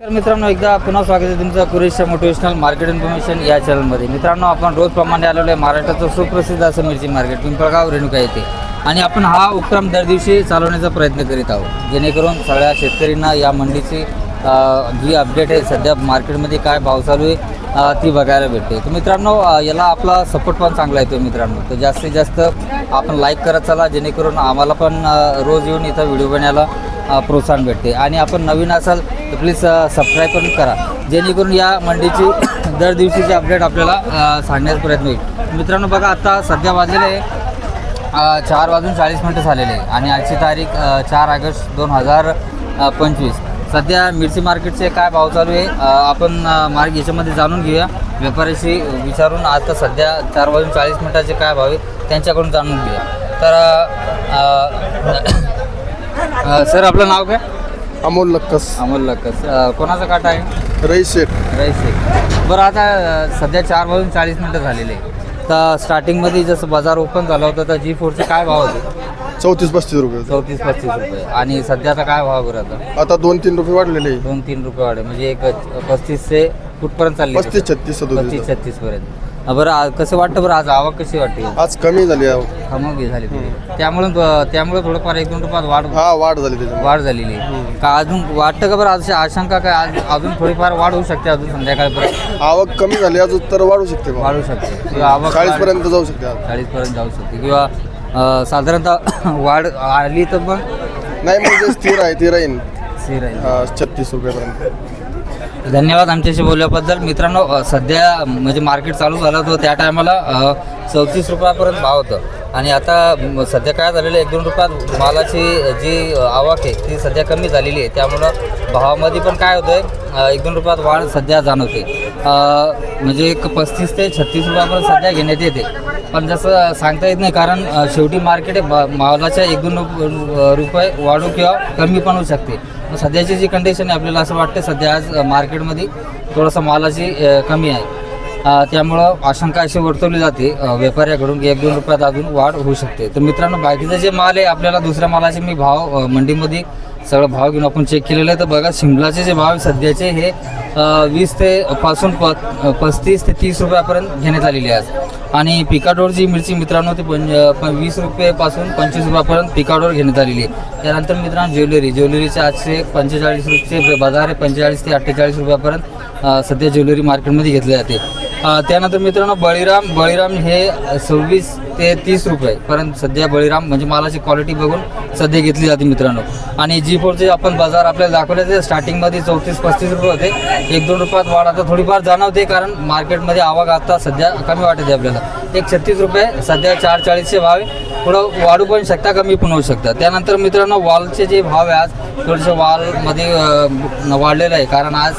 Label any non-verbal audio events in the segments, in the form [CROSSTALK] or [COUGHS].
तर मित्रांनो एकदा पुन्हा स्वागत आहे तुमचं कुरेशच्या मोटिवेशनल मार्केट इन्फॉर्मेशन या चॅनलमध्ये मित्रांनो आपण रोजप्रमाणे आलेलो आहे महाराष्ट्राचं सुप्रसिद्ध असं मिरची मार्केट पिंपळगाव रेणुका येथे. आणि आपण हा उपक्रम दर दिवशी चालवण्याचा प्रयत्न करीत आहोत जेणेकरून सगळ्या शेतकऱ्यांना या मंडीची जी अपडेट आहे सध्या मार्केटमध्ये काय भाव चालू आहे ती बघायला भेटते. तर मित्रांनो याला आपला सपोर्ट पण चांगला येतो मित्रांनो. तर जास्तीत जास्त आपण लाईक करत चला जेणेकरून आम्हाला पण रोज येऊन इथं व्हिडिओ बनायला प्रोत्साहन भेटते. आणि आपण नवीन असाल तर प्लीज सबस्क्राईब पण करा. जेणेकरून या मंडीची [COUGHS] दर दिवशीची अपडेट आपल्याला सांगण्याचा प्रयत्न होईल. मित्रांनो बघा आता सध्या वाजलेले आहे चार वाजून चाळीस मिनटं झालेले आहे. आणि आजची तारीख चार ऑगस्ट दोन हजार पंचवीस. सध्या मिरची मार्केटचे काय भाव चालू आहे? आपण मार्ग याच्यामध्ये जाणून घेऊया. व्यापाऱ्याशी विचारून आता सध्या चार वाजून चाळीस मिनटाचे काय भाव आहे त्यांच्याकडून जाणून घेऊया. तर सर आपलं नाव काय? अमोल लक्कस. अमोल लक्कस. कोणाचा काटा आहे? रईस शेठ राईस आहे बरं आता सध्या चार वाजून चाळीस मिनटं झालेले आहे तर स्टार्टिंगमध्ये जसं बाजार ओपन झाला होता तर जी फोरचे काय भाव होते? चौतीस पस्तीस रुपये चौतीस पस्तीस रुपये. आणि सध्या आता काय भाव बरं आता? आता दोन तीन रुपये वाढलेले. आहे. दोन तीन रुपये वाढे म्हणजे एक पस्तीस ते कुठपर्यंत चालली? पस्तीस छत्तीस पस्तीस सदोतीस छत्तीस पर्यंत. बरं आ- कसं वाटतं बरं? आज आवक कशी वाटते आज कमी झाली आहे. झाली. थोडी त्यामुळे त्यामुळे थोडंफार एक दोन रुपयात वाढ हा वाढ झाली त्याच्यात वाढ झालेली आहे. का अजून वाटतं का बरं? अशी आशंका काय? आज अजून थोडीफार वाढ होऊ शकते अजून संध्याकाळपर्यंत? आवक कमी झाली अजून तर वाढू शकते बा. वाढू शकते. किंवा आवक चाळीस पर्यंत जाऊ शकते आज. चाळीसपर्यंत जाऊ शकते. किंवा अ, साधारणतः [COUGHS] वाढ आली तर पण नाही म्हणजे स्थिर आहे ती राहीन. स्थिर आहे हा, छत्तीस रुपयापर्यंत. धन्यवाद आमच्याशी बोलल्याबद्दल. मित्रांनो अ, सध्या म्हणजे मार्केट चालू झालं होतं त्या टायमाला चौतीस रुपयापर्यंत भाव होतं. आणि आता सध्या काय झालेलं आहे एक दोन रुपयात मालाची जी आवक आहे ती सध्या कमी झालेली आहे. त्यामुळं भावामध्ये पण काय होतं आहे एक दोन रुपयात वाढ सध्या जाणवते. म्हणजे एक पस्तीस ते छत्तीस रुपयापर्यंत सध्या घेण्यात येते. पण जसं सांगता येत नाही कारण शेवटी मार्केट आहे मालाच्या एक दोन रुपये वाढू किंवा कमी पण होऊ शकते. सध्याची जी कंडिशन आहे आपल्याला असं वाटतं सध्या आज मार्केटमध्ये थोडंसं मालाची कमी आहे. त्यामुळं आशंका अशी वर्तवली जाते. व्यापाऱ्याकडून की एक दोन रुपयात अजून वाढ होऊ शकते. तर मित्रांनो बाकीचं जे माल आहे आपल्याला दुसऱ्या मालाचे मी भाव मंडीमध्ये सगळं भाव घेऊन आपण चेक केलेलं आहे. तर बघा शिमलाचे जे भाव आहे सध्याचे हे वीस ते पासून प पस्तीस ते तीस रुपयापर्यंत घेण्यात आलेले आहे आणि पिकाडोरची मिरची मित्रांनो ते पंच वीस रुपयेपासून पंचवीस रुपयापर्यंत पिकाडोर घेण्यात आलेली आहे. त्यानंतर मित्रांनो ज्वेलरी. ज्वेलरीचे आजचे पंचेचाळीस रुपये बाजार आहे पंचेचाळीस ते अठ्ठेचाळीस रुपयापर्यंत सध्या ज्वेलरी मार्केटमध्ये घेतले जाते. त्यानंतर मित्रांनो बळीराम बळीराम हे सव्वीस ते तीस रुपये पर्यंत सध्या बळीराम म्हणजे मालाची क्वालिटी बघून सध्या घेतली जाते मित्रांनो. आणि जी फोरचे आपण बाजार आपल्याला दाखवले ते स्टार्टिंगमध्ये चौतीस पस्तीस रुपये होते. एक दोन रुपयात वाढ आता थोडीफार जाणवते कारण मार्केटमध्ये आवक आता सध्या कमी वाटते आपल्याला. एक छत्तीस रुपये सध्या चार चाळीसचे भाव. आहे थोडं वाढू पण शकता कमी पण होऊ शकतं. त्यानंतर मित्रांनो वॉलचे जे भाव आहे आज थोडेसे वॉलमध्ये वाढलेलं आहे. कारण आज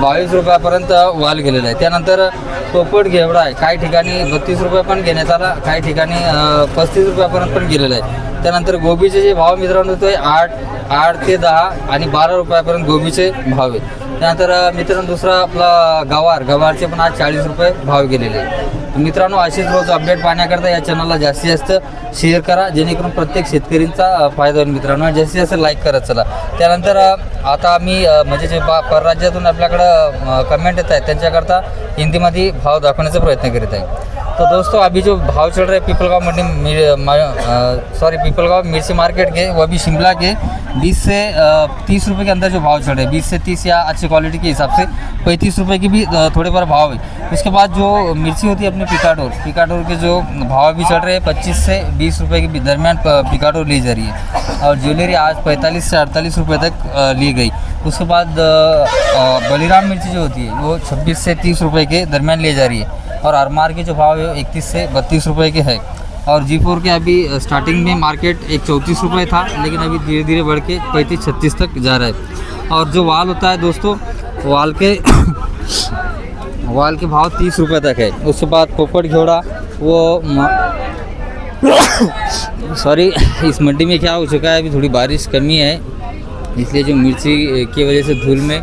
बावीस रुपयापर्यंत वाल गेलेला आहे. त्यानंतर पोपट घेवडा आहे. काही ठिकाणी बत्तीस रुपये पण घेण्यात आला काही ठिकाणी पस्तीस रुपयापर्यंत पण गेलेलं आहे. त्यानंतर गोबीचे जे भाव मित्रांनो ते आठ आठ ते दहा आणि बारा रुपयापर्यंत गोबीचे भाव आहेत. त्यानंतर मित्रांनो दुसरा आपला गवार. गवारचे पण आज चाळीस रुपये भाव गेलेले आहे मित्रांनो अशीच रोज अपडेट पाहण्याकरता या चॅनलला जास्तीत जास्त शेअर करा. जेणेकरून प्रत्येक शेतकरींचा फायदा होईल मित्रांनो. जास्तीत जास्त लाईक करत चला. त्यानंतर आता आम्ही म्हणजे जे बा परराज्यातून आपल्याकडं कमेंट येत आहेत त्यांच्याकरता हिंदीमध्ये भाव दाखवण्याचा प्रयत्न करीत आहे. तो दोस्तों अभी जो भाव चल रहा है पीपलगांव मंडी सॉरी पीपलगांव मिर्ची मार्केट के वो अभी शिमला के 20 से तीस रुपये के अंदर जो भाव चल रहे हैं बीस से 30 या अच्छी क्वालिटी के हिसाब से पैंतीस रुपये की भी थोड़े पर भाव है। उसके बाद जो मिर्ची होती है अपने पिकाडोर पिकाडोर के जो भाव भी चढ़ रहे हैं, पच्चीस से बीस रुपये के दरमियान पिकाडोर ली जा रही है। और ज्वेलरी आज पैंतालीस से अड़तालीस रुपये तक ली गई। उसके बाद बलिराम मिर्ची जो होती है, वो छब्बीस से तीस रुपये के दरमियान ली जा रही है। और अरमार के जो भाव है, वो इकतीस से बत्तीस रुपये के है। और जी फोर के अभी स्टार्टिंग में मार्केट एक चौंतीस रुपये था, लेकिन अभी धीरे धीरे बढ़ के पैंतीस, छत्तीस तक जा रहा है। और जो वाल होता है दोस्तों, वाल के वाल के भाव तीस रुपये तक है। उसके बाद पोपट घोड़ा वो [COUGHS] सॉरी इस मंडी में क्या हो चुका है अभी थोड़ी बारिश कमी है इसलिए जो मिर्ची की वजह से धूल में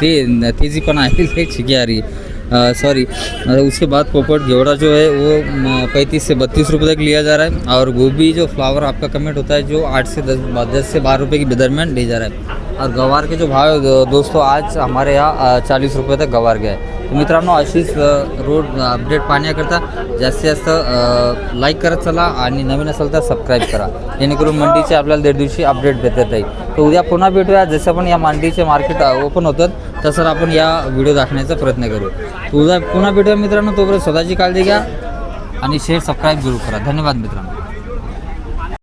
ते, तेज़ी पन है छिकी आ रही है। सॉरी उसके बाद पोपट घेवड़ा जो है वो पैंतीस से बत्तीस रुपये तक लिया जा रहा है और गोभी जो फ्लावर आपका कमेंट होता है जो आठ से दस दस से बारह रुपये के दरमियान लिया जा रहा है। और गवार के जो भाव है दोस्तों आज हमारे यहाँ चाळीस रुपये तक गवार गया आहे मित्रांनो अशीच रोड अपडेट पाहण्याकरता जास्तीत जास्त लाईक करत चला आणि नवीन असेल तर सबस्क्राईब करा. जेणेकरून मंडीचे आपल्याला दीड दिवशी अपडेट भेटत येईल तर उद्या पुन्हा भेटूया. जसं पण या मांडीचे मार्केट ओपन होतं तसं आपण या व्हिडिओ दाखवण्याचा प्रयत्न करू. तर उद्या पुन्हा भेटूया मित्रांनो. तोपर्यंत स्वतःची काळजी घ्या आणि शेअर सबस्क्राईब जरूर करा. धन्यवाद मित्रांनो.